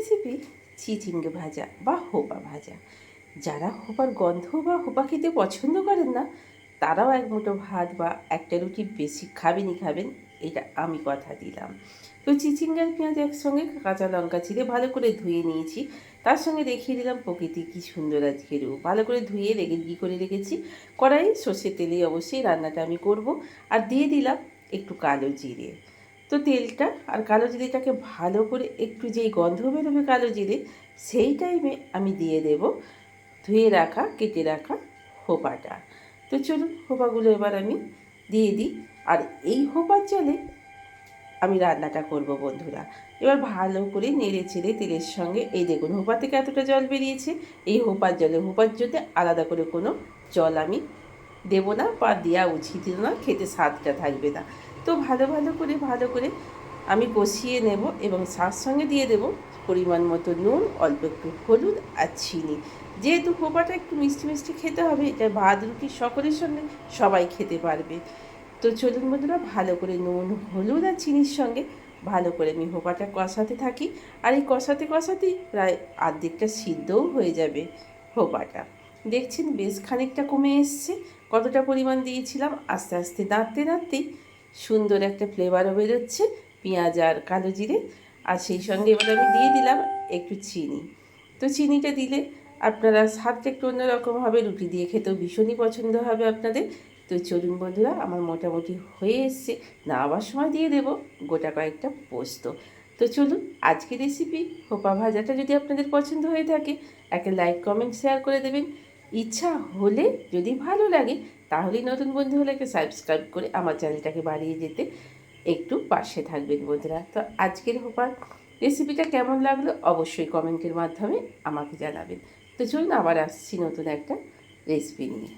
Recipe? চিচিঙ্গে ভাজা বা হোপা ভাজা। যারা হোপার গন্ধ বা হোপা খেতে পছন্দ করেন না, তারাও এক মুঠো ভাত বা একটা রুটি বেশি খাবেনই খাবেন, এটা আমি কথা দিলাম। তো চিচিঙ্গার পেঁয়াজ একসঙ্গে কাঁচা লঙ্কা চিড়ে ভালো করে ধুয়ে নিয়েছি। তার সঙ্গে দেখিয়ে দিলাম প্রকৃতি কী সুন্দর আজকে রূপ। ভালো করে ধুয়ে রেখে ঘি করে রেখেছি। কড়াই সর্ষের তেলেই অবশ্যই রান্নাটা আমি করব। আর দিয়ে দিলাম একটু কালো জিরে। তো তেলটা আর কালো জিরেটাকে ভালো করে একটু যেই গন্ধ বেরোবে কালো জিরে, সেই টাইমে আমি দিয়ে দেব ধুয়ে রাখা, কেটে রাখা হোপাটা তো চলুন হোপাগুলো এবার আমি দিয়ে দিই। আর এই হোপার জলে আমি রান্নাটা করব বন্ধুরা। এবার ভালো করে নেড়ে চেড়ে তেলের সঙ্গে, এই দেখুন হোপা থেকে এতটা জল বেরিয়েছে, এই হোপার জলে হোপার জলে আলাদা করে কোনো জল আমি দেব না বা দেওয়া উচিত না, খেতে স্বাদটা থাকবে না। তো ভালো ভালো করে ভালো করে আমি কষিয়ে নেব এবং তার সঙ্গে দিয়ে দেব পরিমাণ মতো নুন, অল্প একটু হলুদ আর চিনি। যেহেতু হোপাটা একটু মিষ্টি মিষ্টি খেতে হবে, এটা ভাত রুটি সকলের সঙ্গে সবাই খেতে পারবে। তো চলুন বন্ধুরা, ভালো করে নুন, হলুদ আর চিনির সঙ্গে ভালো করে আমি হোপাটা কষাতে থাকি। আর এই কষাতে কষাতেই প্রায় আর্ধেকটা সিদ্ধও হয়ে যাবে হোপাটা দেখছেন বেশ খানিকটা কমে এসছে, কতটা পরিমাণ দিয়েছিলাম, আস্তে আস্তে নাড়তে নাড়তেই সুন্দর একটা ফ্লেভারও বেরোচ্ছে, পেঁয়াজ আর কালো জিরে, আর সেই সঙ্গে এবার আমি দিয়ে দিলাম একটু চিনি। তো চিনিটা দিলে আপনারা স্বাদটা একটু অন্যরকম হবে, রুটি দিয়ে খেতেও ভীষণই পছন্দ হবে আপনাদের। তো চলুন বন্ধুরা, আমার মোটামুটি হয়ে এসছে, নামাবার সময় দিয়ে দেব গোটা কয়েকটা পোস্ত। তো চলুন, আজকের রেসিপি হোপা ভাজাটা যদি আপনাদের পছন্দ হয়ে থাকে, একটা লাইক কমেন্ট শেয়ার করে দেবেন। ইচ্ছা হলে যদি ভালো লাগে, তাহলেই নতুন বন্ধু হলে একটা সাবস্ক্রাইব করে আমার চ্যানেলটাকে বাড়িয়ে যেতে একটু পাশে থাকবেন বন্ধুরা। তো আজকের হোপার রেসিপিটা কেমন লাগল অবশ্যই কমেন্টের মাধ্যমে আমাকে জানাবেন। তো চলুন আবার আসছি নতুন একটা রেসিপি নিয়ে।